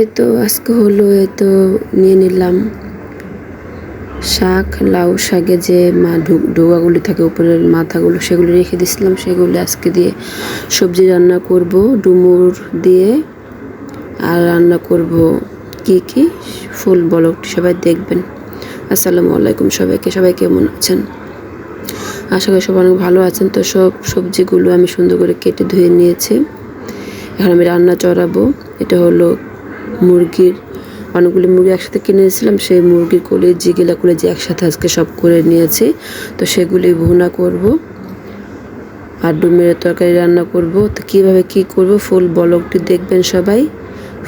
এই তো আজকে হলো এই তো নিয়ে নিলাম। শাক, লাউ শাকে যে মা ডোগাগুলি থাকে, উপরের মাথাগুলো সেগুলো রেখে দিয়েছিলাম সেগুলো আজকে দিয়ে সবজি রান্না করব, ডুমুর দিয়ে। আর রান্না করব কি কি? ফুল বলকটি সবাই দেখবেন। আসসালামু আলাইকুম সবাইকে, সবাই কেমন আছেন? আশা করি সবাই অনেক ভালো আছেন। তো সব সবজিগুলো আমি সুন্দর করে কেটে ধুয়ে নিয়েছি। এখন আমি রান্না চড়াবো। এটা হলো মুরগির অনেকগুলি মুরগি একসাথে কিনে নিয়েছিলাম সেই মুরগির কোলে জিগিলা করে যে একসাথে আজকে সব করে নিয়েছি, তো সেগুলি ভুনা করব। আর ডুমের তরকারি রান্না করব। তো কীভাবে কি করব ফুল বলকটি দেখবেন সবাই।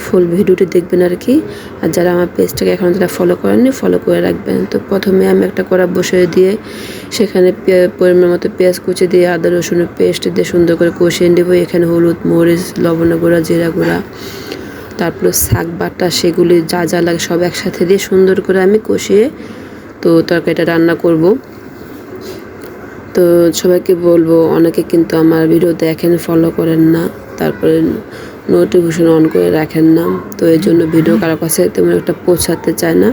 ফুল ভিডিওটি দেখবেন আর কি। আর যারা আমার পেজটাকে এখন যারা ফলো করেননি ফলো করে রাখবেন। তো প্রথমে আমি একটা কড়া বসিয়ে দিয়ে সেখানে পরিমাণ মতো পেঁয়াজ কুচি দিয়ে আদা, রসুনের পেস্ট দিয়ে সুন্দর করে কষিয়ে নেব। এখানে হলুদ, মরিচ, লবণ গুঁড়া, জিরা গুঁড়া তারপরে শাক বাটা সেগুলি যা যা লাগে সব একসাথে দিয়ে সুন্দর করে আমি কষিয়ে তো তরকারিটা রান্না করব। তো সবাইকে বলব অনেকে কিন্তু আমার ভিডিও দেখেন ফলো করেন না। তারপরে নোটিফিকেশন অন করে রাখেন না। তো এই জন্য ভিডিও কারও কাছে তেমন একটা পৌঁছাতে চায় না।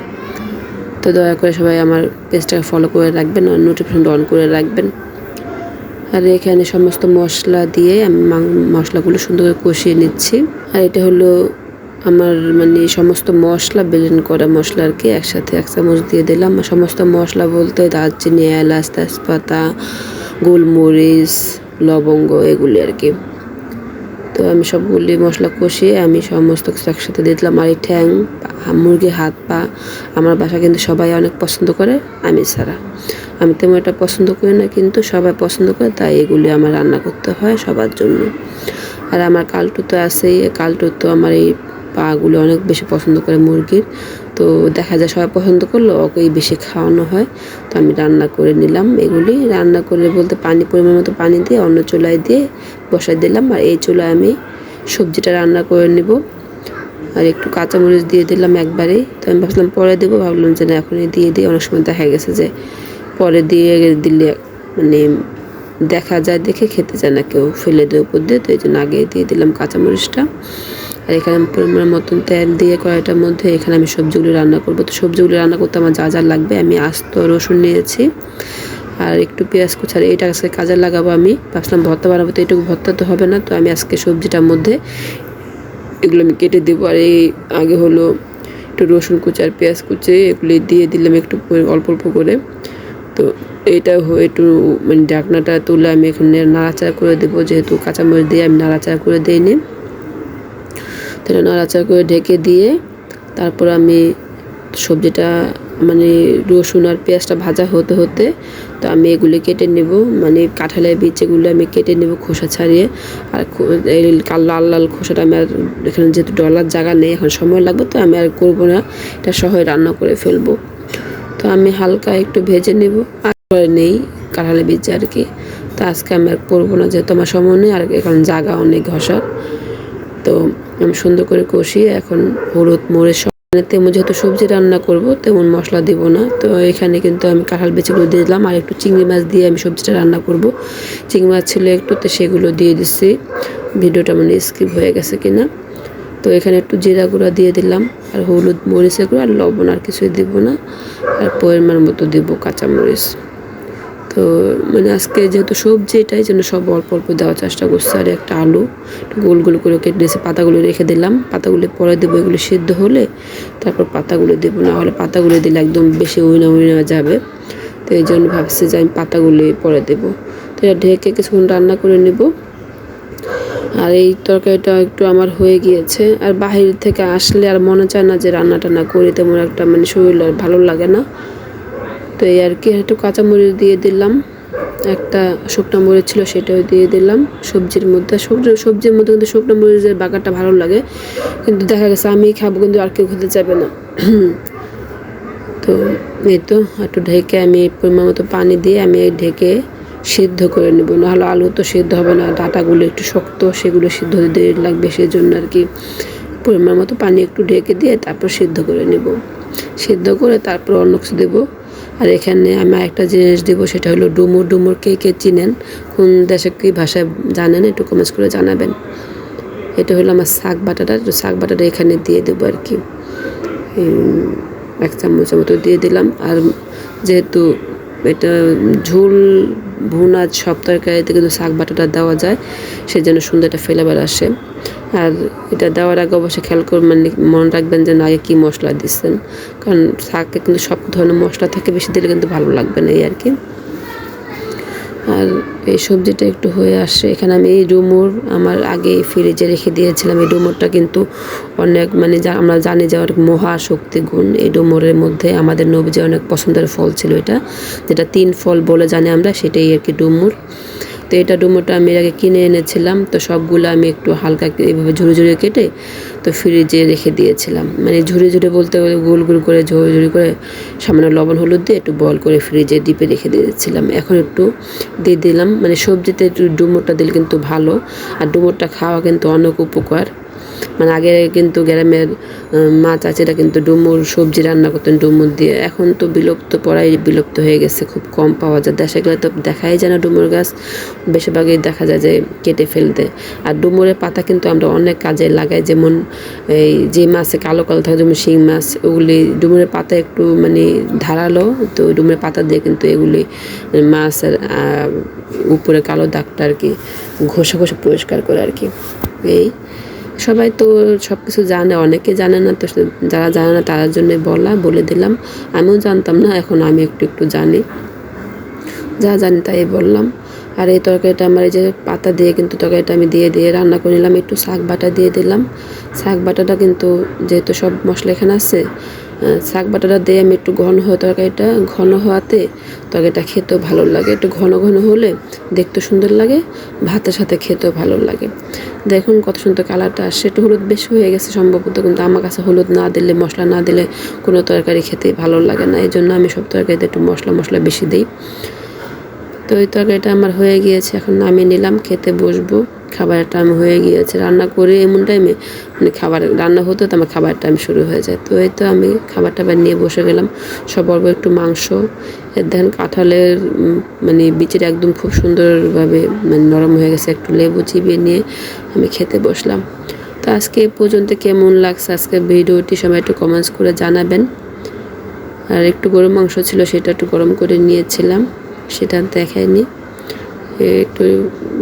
তো দয়া করে সবাই আমার পেজটাকে ফলো করে রাখবেন আর নোটিফিকেশন অন করে রাখবেন। আর এখানে সমস্ত মশলা দিয়ে আমি মাং- মশলাগুলো সুন্দর করে কষিয়ে নিচ্ছি। আর এটা হলো আমার মানে সমস্ত মশলা ব্লেন্ড করা মশলা আর কি একসাথে এক চামচ দিয়ে দিলাম। সমস্ত মশলা বলতে দারচিনি, এলাচ, তেজপাতা, গোলমরিচ, লবঙ্গ এগুলি আর কি। তো আমি সবগুলি মশলা কষিয়ে আমি সমস্ত কিছু একসাথে দিয়ে দিলাম। আর এই ঠ্যাং, মুরগির হাত পা, আমার বাসা কিন্তু সবাই অনেক পছন্দ করে, আমি ছাড়া। আমি তেমন এটা পছন্দ করি না, কিন্তু সবাই পছন্দ করে, তাই এগুলি আমার রান্না করতে হয় সবার জন্য। আর আমার কালটু তো আছেই, কালটু তো আমার এই পাগুলো অনেক বেশি পছন্দ করে মুরগির। তো দেখা যায় সবাই পছন্দ করল, ওকেই বেশি খাওয়ানো হয়। তো আমি রান্না করে নিলাম এগুলি। রান্না করে বলতে পানি, পরিমাণ মতো পানি দিয়ে অন্য চুলায় দিয়ে বসাই দিলাম। আর এই চুলায় আমি সবজিটা রান্না করে নেব। আর একটু কাঁচামরিচ দিয়ে দিলাম একবারেই। তো আমি ভাবলাম পরে দেবো, ভাবলাম যে না, এখনই দিয়ে দিই। অনেক সময় দেখা গেছে যে পরে দিয়ে দিলে মানে দেখা যায় দেখে খেতে চায় না কেউ। ফেলে দেয় উপর দিয়ে। তো এই জন্য আগে দিয়ে দিলাম কাঁচামরিচটা। আর এখানে পরিমাণ মতন তেল দিয়ে কড়াইটার মধ্যে এখানে আমি সবজিগুলো রান্না করব। তো সবজিগুলো রান্না করতে আমার যা যা লাগবে আমি আস্ত রসুন নিয়েছি আর একটু পেঁয়াজ কুচার এইটা আজকে কাজে লাগাবো আমি। ভাবছিলাম ভর্তা বানাবো, তো এটুকু ভর্তা তো হবে না। তো আমি আজকে সবজিটার মধ্যে এগুলো আমি কেটে দেবো। আর এই আগে হলো একটু রসুন কুচি আর পেঁয়াজ কুচি, এগুলি দিয়ে দিলাম একটু অল্প অল্প করে। তো এইটা হয়ে একটু মানে ঢাকনাটা তুলে আমি এখানে নাড়াচাড়া করে দেবো। যেহেতু কাঁচামরিচ দিয়ে আমি নাড়াচাড়া করে দিই দিইনি। তাহলে নাড়াচাড়া করে ঢেকে দিয়ে তারপর আমি সবজিটা মানে রসুন আর পেঁয়াজটা ভাজা হতে হতে তো আমি এগুলি কেটে নেব। মানে কাঁঠালের বীজ এগুলো আমি কেটে নেব খোসা ছাড়িয়ে। আর লাল লাল খোসাটা আমি আর এখানে যেহেতু ডলার জায়গা নেই, এখন সময় লাগবে তো আমি আর করব না। এটা সহজ রান্না করে ফেলব। তো আমি হালকা একটু ভেজে নেব। আর করে নেই কাঁঠালের বীজ আর কি। তো আজকে আমি আর করব না যেহেতু আমার সময় নেই আর এখন জায়গা অনেক ঘষার। তো আমি সুন্দর করে কষিয়ে এখন হলুদ, মরিচ মানে তেমন যেহেতু সবজি রান্না করব, তেমন মশলা দেব না। তো এখানে কিন্তু আমি কাঁঠাল বেচিগুলো দিয়ে দিলাম আর একটু চিংড়ি মাছ দিয়ে আমি সবজিটা রান্না করব। চিংড়ি মাছ ছিল একটু, তো সেগুলো দিয়ে দিচ্ছি ভিডিওটা মানে স্কিপ হয়ে গেছে কিনা। তো এখানে একটু জিরা গুঁড়া দিয়ে দিলাম আর হলুদ মরিচের গুঁড়া আর লবণ আর কিছুই দিব না। আর পরিমাণ মতো দেব কাঁচামরিচ। তো মানে আজকে যেহেতু সবজি এটাই জন্য সব অল্প অল্প দেওয়ার চেষ্টা করছি। আর একটা আলু গোল গোল করে কেটে নিয়েছি, পাতাগুলো রেখে দিলাম। পাতাগুলো পরে দেবো, এগুলো সিদ্ধ হলে তারপর পাতাগুলো দেবো। না হলে পাতাগুলো দিলে একদম বেশি উইনা উইনা যাবে। তো এই জন্য ভাবছি যে আমি পাতাগুলি পরে দেবো। তো এটা ঢেকে কিছুক্ষণ রান্না করে নেব। আর এই তরকারিটা একটু আমার হয়ে গিয়েছে। আর বাহির থেকে আসলে আর মনে চায় না যে রান্না টান্না করি, তেমন একটা মানে শরীর ভালো লাগে না। তো এই আর কি, একটু কাঁচামরিচ দিয়ে দিলাম। একটা শুকনো মরিচ ছিল সেটাও দিয়ে দিলাম। সবজির মধ্যে, সবজি, সবজির মধ্যে কিন্তু শুকনো মরিচের বাগারটা ভালো লাগে। কিন্তু দেখা গেছে আমি খাব কিন্তু আর কেউ খেতে যাবে না। তো এই তো, একটু ঢেকে আমি পরিমাণ মতো পানি দিয়ে আমি এই ঢেকে সিদ্ধ করে নেব। নাহলে আলু তো সিদ্ধ হবে না, ডাটাগুলো একটু শক্ত, সেগুলো সিদ্ধ হতে দেরি লাগবে সেই জন্য আর কি। পরিমাণ মতো পানি একটু ঢেকে দিয়ে তারপর সিদ্ধ করে নেব। সিদ্ধ করে তারপর অন্য কিছু দেবো। আর এখানে আমি একটা জিনিস দেব, সেটা হলো ডুমুর ডুমুর কে কে চিনেন? কোন দেশে কী ভাষায় জানেন? একটু কমেন্টস করে জানাবেন। এটা হলো আমার শাক বাটাটা শাক বাটাটা এখানে দিয়ে দেবো আর কি। এক চামচের মতো দিয়ে দিলাম। আর যেহেতু এটা ঝোল, ভুনা সব তরকারিতে কিন্তু শাক বাটাটা দেওয়া যায়, সেজন্য সুন্দর একটা ফ্লেভার আসে। আর এটা দেওয়ার আগে অবশ্যই খেয়াল করে মানে মনে রাখবেন যে আগে কী মশলা দিচ্ছেন। কারণ শাকে কিন্তু সব ধরনের মশলা থাকে, বেশি দিলে কিন্তু ভালো লাগবে না এই আর কি। আর এই সবজিটা একটু হয়ে আসে এখানে আমি এই ডুমুর আমার আগে ফ্রিজে রেখে দিয়েছিলাম। এই ডুমুরটা কিন্তু অনেক মানে যা, আমরা জানি যে অনেক মহা শক্তি গুণ। এই ডুমুরের মধ্যে আমাদের নবীজি অনেক পছন্দের ফল ছিল এটা। যেটা তিন ফল বলে জানি আমরা, সেটাই আর কি ডুমুর। তো এটা ডুমোটা আমি আগে কিনে এনেছিলাম, তো সবগুলো আমি একটু হালকা এভাবে ঝুড়ি ঝুড়ি কেটে তো ফ্রিজে রেখে দিয়েছিলাম। মানে ঝুড়ি ঝুড়ি বলতে গোল গোল করে, ঝুড়ি ঝুড়ি করে সামান্য লবণ, হলুদ দিয়ে একটু বল করে ফ্রিজে ডিপে রেখে দিয়েছিলাম। এখন একটু দিয়ে দিলাম। মানে সবজিতে একটু ডুমোরটা দিলে কিন্তু ভালো। আর ডুমোরটা খাওয়া কিন্তু অনেক উপকার। মানে আগে কিন্তু গ্রামের মা চাচিরা কিন্তু ডুমুর সবজি রান্না করতেন, ডুমুর দিয়ে। এখন তো বিলুপ্ত, পড়াই বিলুপ্ত হয়ে গেছে, খুব কম পাওয়া যায়। দেশে গেলে তো দেখাই যায় না ডুমুর গাছ, বেশিরভাগই দেখা যায় যে কেটে ফেলতে। আর ডুমুরের পাতা কিন্তু আমরা অনেক কাজে লাগাই, যেমন এই যে মাছে, কালো কালো থাকে, যেমন শিং মাছ, ওগুলি ডুমুরের পাতা একটু মানে ধারালো, তো ডুমুরের পাতা দিয়ে কিন্তু এগুলি মাছের উপরে কালো দাগটা আর কি ঘষে ঘষে পরিষ্কার করে আর কি। এই সবাই তো সব কিছু জানে, অনেকে জানে না, তো যারা জানে না তার জন্য বলা, বলে দিলাম। আমিও জানতাম না, এখন আমি একটু একটু জানি। যা জানি তাই বললাম। আর এই তরকারিটা আমার এই যে পাতা দিয়ে কিন্তু তরকারিটা আমি দিয়ে দিয়ে রান্না করে নিলাম। একটু শাক বাটা দিয়ে দিলাম। শাক বাটাটা কিন্তু যেহেতু সব মশলা এখানে আছে শাক বাটাটা দিয়ে আমি একটু ঘন হয় তরকারিটা, ঘন হওয়াতে তরকারিটা খেতেও ভালো লাগে। একটু ঘন ঘন হলে দেখতে সুন্দর লাগে, ভাতের সাথে খেতেও ভালো লাগে। দেখুন কত সুন্দর কালারটা আসছে। একটু হলুদ বেশি হয়ে গেছে সম্ভবত, কিন্তু আমার কাছে হলুদ না দিলে, মশলা না দিলে কোনো তরকারি খেতে ভালো লাগে না। এই জন্য আমি সব তরকারিতে একটু মশলা মশলা বেশি দিই। তো এই তরকারিটা আমার হয়ে গিয়েছে, এখন নামিয়ে নিলাম, খেতে বসবো। খাবারের টাইম হয়ে গিয়েছে, রান্না করে এমন টাইমে মানে খাবার রান্না হতো তো আমার খাবার টাইম শুরু হয়ে যায়। তো এই তো আমি খাবার টাবার নিয়ে বসে গেলাম। সব অল্প একটু মাংস এর দেখেন কাঁঠালের মানে বিচিটা একদম খুব সুন্দরভাবে মানে নরম হয়ে গেছে, একটু লেবু চিবিয়ে নিয়ে আমি খেতে বসলাম। তো আজকে এ পর্যন্ত কেমন লাগছে? আজকে ভিডিওটি সবাই একটু কমেন্টস করে জানাবেন। আর একটু গরম মাংস ছিল, সেটা একটু গরম করে নিয়েছিলাম, সেটা দেখায়নি একটু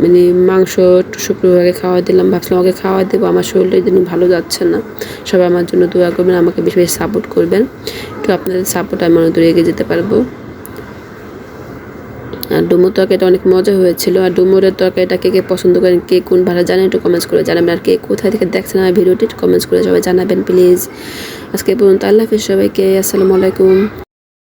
মানে মাংস একটু শুক্রবারে খাওয়া দিলাম, ভাবছিলাম ওকে খাওয়া দেবো। আমার শরীরটা দিন ভালো যাচ্ছে না। সবাই আমার জন্য দোয়া করবেন, আমাকে বেশি বেশি সাপোর্ট করবেন। একটু আপনাদের সাপোর্ট আমি অনেক দূরে এগিয়ে যেতে পারব। আর ডুমুর তরকারিটা অনেক মজা হয়েছিল। আর ডুমুরের তরকারিটা কে কে পছন্দ করেন, কে কোন ভাষা জানেন একটু কমেন্টস করে জানাবেন। আর কে কোথায় থেকে দেখছেন আমার ভিডিওটি কমেন্টস করে সবাই জানাবেন প্লিজ আজকে পর্যন্ত আল্লাহ হাফিজ সবাইকে, আসসালামু আলাইকুম।